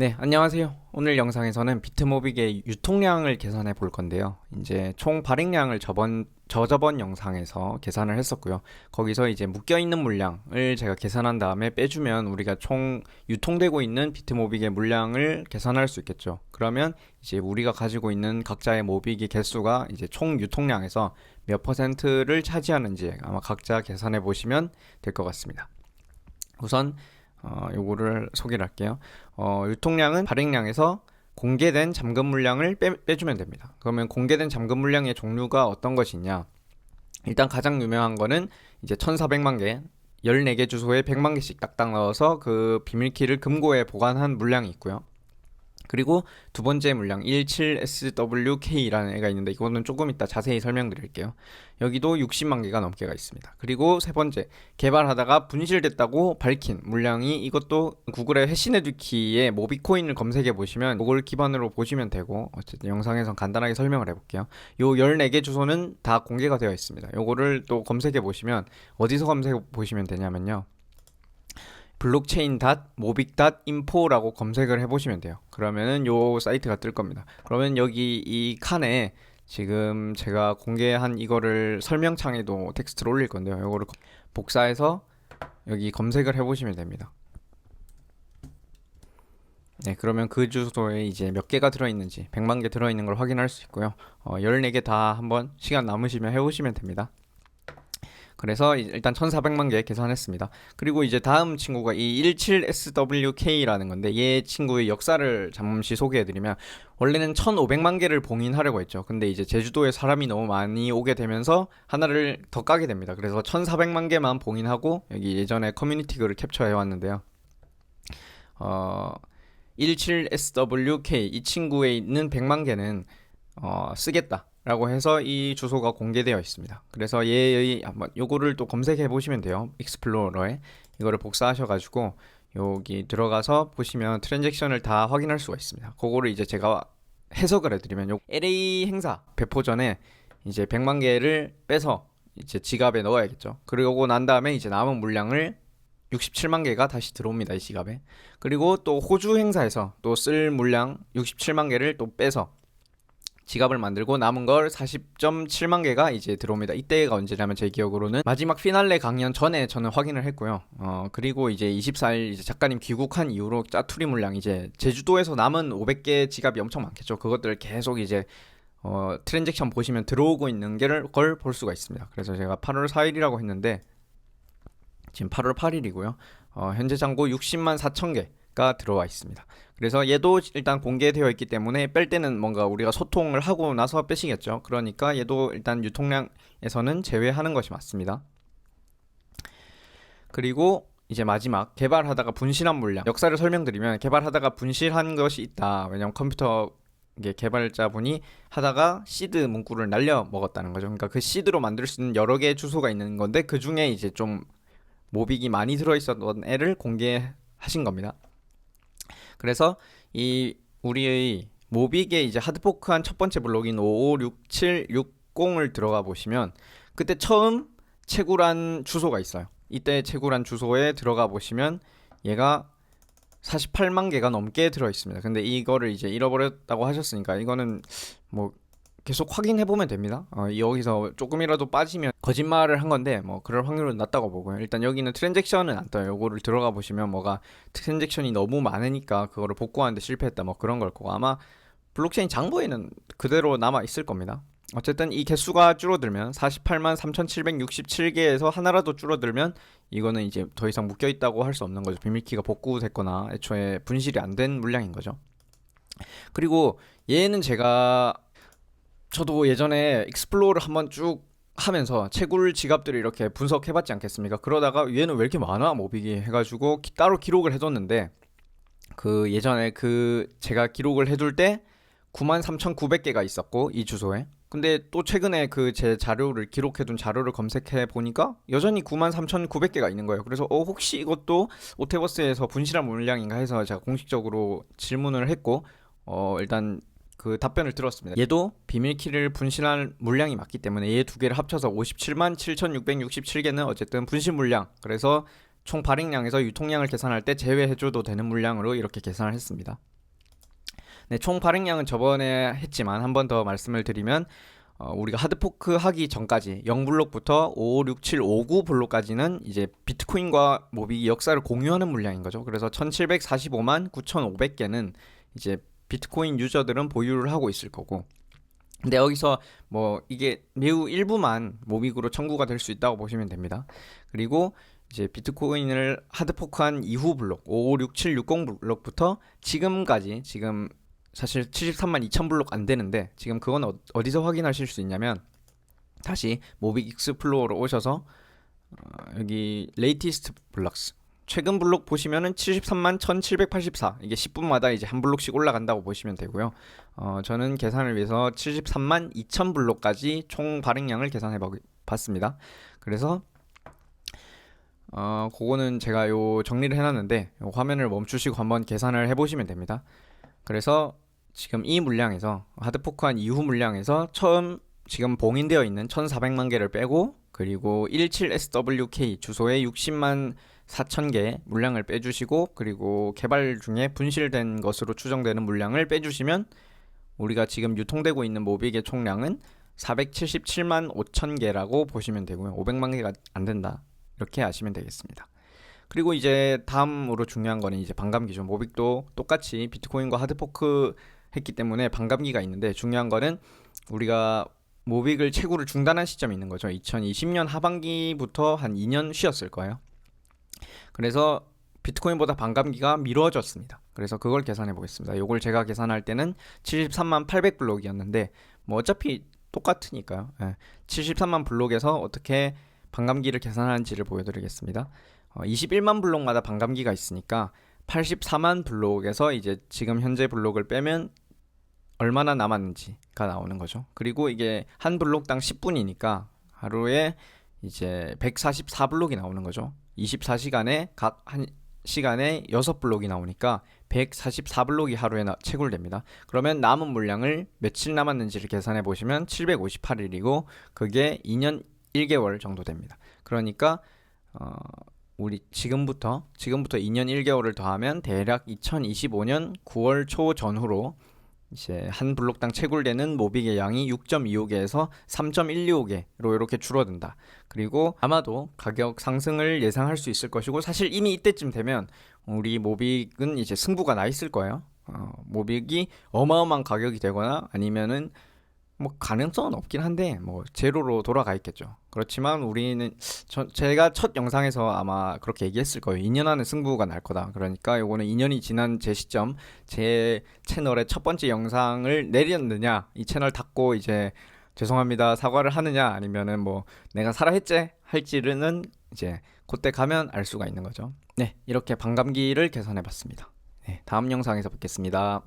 네, 안녕하세요. 오늘 영상에서는 비트모빅의 유통량을 계산해 볼 건데요. 이제 총 발행량을 저번 저저번 영상에서 계산을 했었고요. 거기서 이제 묶여 있는 물량을 제가 계산한 다음에 빼주면 우리가 총 유통되고 있는 비트모빅의 물량을 계산할 수 있겠죠. 그러면 이제 우리가 가지고 있는 각자의 모빅의 개수가 이제 총 유통량에서 몇 퍼센트를 차지하는지 아마 각자 계산해 보시면 될 것 같습니다. 우선 어, 요거를 소개를 할게요. 어, 유통량은 발행량에서 공개된 잠금 물량을 빼, 빼주면 됩니다. 그러면 공개된 잠금 물량의 종류가 어떤 것이 있냐? 일단 가장 유명한 거는 이제 1400만 개, 14개 주소에 100만 개씩 딱딱 넣어서 그 비밀키를 금고에 보관한 물량이 있고요. 그리고 두 번째 물량 17SWK라는 애가 있는데 이거는 조금 이따 자세히 설명드릴게요. 여기도 60만 개가 넘게가 있습니다. 그리고 세 번째 개발하다가 분실됐다고 밝힌 물량이 이것도 구글의 해시네드키에 모비코인을 검색해 보시면 이걸 기반으로 보시면 되고 어쨌든 영상에선 간단하게 설명을 해볼게요. 요 14개 주소는 다 공개가 되어 있습니다. 요거를 또 검색해 보시면 어디서 검색해 보시면 되냐면요. 인포라고 검색을 해보시면 돼요. 그러면은 요 사이트가 뜰 겁니다. 그러면 여기 이 칸에 지금 제가 공개한 이거를 설명창에도 텍스트를 올릴 건데요. 요거를 복사해서 여기 검색을 해보시면 됩니다. 네, 그러면 그 주소에 이제 몇 개가 들어있는지 100만 개 들어있는 걸 확인할 수 있고요. 어, 14개 다 한번 시간 남으시면 해보시면 됩니다. 그래서 일단 1400만 개 계산했습니다. 그리고 이제 다음 친구가 이 17SWK라는 건데 얘 친구의 역사를 잠시 소개해드리면 원래는 1500만 개를 봉인하려고 했죠. 근데 이제 제주도에 사람이 너무 많이 오게 되면서 하나를 더 까게 됩니다. 그래서 1400만 개만 봉인하고 여기 예전에 커뮤니티 글을 캡처해 왔는데요. 어, 17SWK 이 친구에 있는 100만 개는 어, 쓰겠다. 라고 해서 이 주소가 공개되어 있습니다. 그래서 얘의 한번 요거를 또 검색해 보시면 돼요. 익스플로러에 이거를 복사하셔 가지고 여기 들어가서 보시면 트랜잭션을 다 확인할 수가 있습니다. 그거를 이제 제가 해석을 해드리면 요 LA 행사 배포 전에 이제 100만 개를 빼서 이제 지갑에 넣어야겠죠. 그리고 난 다음에 이제 남은 물량을 67만 개가 다시 들어옵니다. 이 지갑에. 그리고 또 호주 행사에서 또 쓸 물량 67만 개를 또 빼서 지갑을 만들고 남은 걸 40.7만 개가 이제 들어옵니다. 이때가 언제냐면 제 기억으로는 마지막 피날레 강연 전에 저는 확인을 했고요. 어 그리고 이제 24일 이제 작가님 귀국한 이후로 짜투리 물량 이제 제주도에서 남은 500개 지갑이 엄청 많겠죠. 그것들 계속 이제 어 트랜잭션 보시면 들어오고 있는 걸 볼 수가 있습니다. 그래서 제가 8월 4일이라고 했는데 지금 8월 8일이고요. 어 현재 잔고 60만 4천 개. 가 들어와 있습니다. 그래서 얘도 일단 공개되어 있기 때문에 뺄 때는 뭔가 우리가 소통을 하고 나서 빼시겠죠. 그러니까 얘도 일단 유통량에서는 제외하는 것이 맞습니다. 그리고 이제 마지막 개발하다가 분실한 물량 역사를 설명드리면 개발하다가 분실한 것이 있다. 왜냐면 컴퓨터 개발자분이 하다가 시드 문구를 날려 먹었다는 거죠. 그러니까 그 시드로 만들 수 있는 여러 개의 주소가 있는 건데 그 중에 이제 좀 모빅이 많이 들어 있었던 애를 공개하신 겁니다. 그래서 이 우리의 모빅의 이제 하드포크한 첫 번째 블록인 556760을 들어가 보시면 그때 처음 채굴한 주소가 있어요. 이때 채굴한 주소에 들어가 보시면 얘가 48만 개가 넘게 들어 있습니다. 근데 이거를 이제 잃어버렸다고 하셨으니까 이거는 뭐 계속 확인해 보면 됩니다. 어, 여기서 조금이라도 빠지면 거짓말을 한 건데 뭐 그럴 확률은 낮다고 보고요. 일단 여기는 트랜잭션은 안 떠요. 요거를 들어가 보시면 뭐가 트랜잭션이 너무 많으니까 그거를 복구하는데 실패했다 뭐 그런 걸 거고 아마 블록체인 장부에는 그대로 남아 있을 겁니다. 어쨌든 이 개수가 줄어들면 48만 3,767개에서 하나라도 줄어들면 이거는 이제 더 이상 묶여 있다고 할 수 없는 거죠. 비밀키가 복구됐거나 애초에 분실이 안 된 물량인 거죠. 그리고 얘는 제가 저도 예전에 익스플로어를 한번 쭉 하면서 채굴 지갑들을 이렇게 분석해봤지 않겠습니까? 그러다가 얘는 왜 이렇게 많아 모빅이 해가지고 기, 따로 기록을 해뒀는데 그 예전에 그 제가 기록을 해둘 때 93,900개가 있었고 이 주소에 근데 또 최근에 그 제 자료를 기록해둔 자료를 검색해 보니까 여전히 93,900개가 있는 거예요. 그래서 어 혹시 이것도 오테버스에서 분실한 물량인가 해서 제가 공식적으로 질문을 했고 어 일단 그 답변을 들었습니다. 얘도 비밀키를 분실할 물량이 맞기 때문에 얘 두 개를 합쳐서 57만 7,667개는 어쨌든 분실 물량. 그래서 총 발행량에서 유통량을 계산할 때 제외해줘도 되는 물량으로 이렇게 계산을 했습니다. 네, 총 발행량은 저번에 했지만 한 번 더 말씀을 드리면 어, 우리가 하드포크 하기 전까지 0블록부터 5, 6, 7, 5, 9 블록까지는 이제 비트코인과 모빅이 역사를 공유하는 물량인 거죠. 그래서 1745만 9,500개는 이제 비트코인 유저들은 보유를 하고 있을 거고 근데 여기서 뭐 이게 매우 일부만 모빅으로 청구가 될 수 있다고 보시면 됩니다. 그리고 이제 비트코인을 하드포크한 이후 블록 5, 6, 7, 60 블록부터 지금까지 지금 사실 73만 2천 블록 안 되는데 지금 그건 어, 어디서 확인하실 수 있냐면 다시 모빅 익스플로어로 오셔서 어, 여기 레이티스트 블록스 최근 블록 보시면은 73만 1784 이게 10분마다 이제 한 블록씩 올라간다고 보시면 되고요. 어, 저는 계산을 위해서 73만 2천 블록까지 총 발행량을 계산해 봐- 봤습니다. 그래서 어, 그거는 제가 요 정리를 해놨는데 요 화면을 멈추시고 한번 계산을 해보시면 됩니다. 그래서 지금 이 물량에서 하드포크한 이후 물량에서 처음 지금 봉인되어 있는 1,400만 개를 빼고 그리고 17SWK 주소에 60만 4천 개 물량을 빼주시고 그리고 개발 중에 분실된 것으로 추정되는 물량을 빼주시면 우리가 지금 유통되고 있는 모빅의 총량은 477만 5천 개라고 보시면 되고요. 500만 개가 안 된다. 이렇게 아시면 되겠습니다. 그리고 이제 다음으로 중요한 거는 이제 반감기죠. 모빅도 똑같이 비트코인과 하드포크 했기 때문에 반감기가 있는데 중요한 거는 우리가 모빅을 채굴을 중단한 시점이 있는 거죠. 2020년 하반기부터 한 2년 쉬었을 거예요. 그래서 비트코인보다 반감기가 미뤄졌습니다. 그래서 그걸 계산해 보겠습니다. 요걸 제가 계산할 때는 73만 800 블록이었는데 뭐 어차피 똑같으니까요. 예. 73만 블록에서 어떻게 반감기를 계산하는지를 보여드리겠습니다. 어, 21만 블록마다 반감기가 있으니까 84만 블록에서 이제 지금 현재 블록을 빼면 얼마나 남았는지가 나오는 거죠. 그리고 이게 한 블록당 10분이니까 하루에 이제 144블록이 나오는 거죠. 24시간에 각 한 시간에 6블록이 나오니까 144블록이 하루에 나, 채굴됩니다. 그러면 남은 물량을 며칠 남았는지를 계산해 보시면 758일이고 그게 2년 1개월 정도 됩니다. 그러니까 어, 우리 지금부터 지금부터 2년 1개월을 더하면 대략 2025년 9월 초 전후로 이제 한 블록당 채굴되는 모빅의 양이 6.25개에서 3.125개로 이렇게 줄어든다. 그리고 아마도 가격 상승을 예상할 수 있을 것이고 사실 이미 이때쯤 되면 우리 모빅은 이제 승부가 나 있을 거예요. 어, 모빅이 어마어마한 가격이 되거나 아니면은 뭐 가능성은 없긴 한데 뭐 제로로 돌아가 있겠죠. 그렇지만 우리는 저, 제가 첫 영상에서 아마 그렇게 얘기했을 거예요. 2년 안에 승부가 날 거다. 그러니까 요거는 2년이 지난 제 시점 제 채널의 첫 번째 영상을 내렸느냐 이 채널 닫고 이제 죄송합니다 사과를 하느냐 아니면은 뭐 내가 살아했지 할지는 이제 그때 가면 알 수가 있는 거죠. 네 이렇게 반감기를 계산해 봤습니다. 네, 다음 영상에서 뵙겠습니다.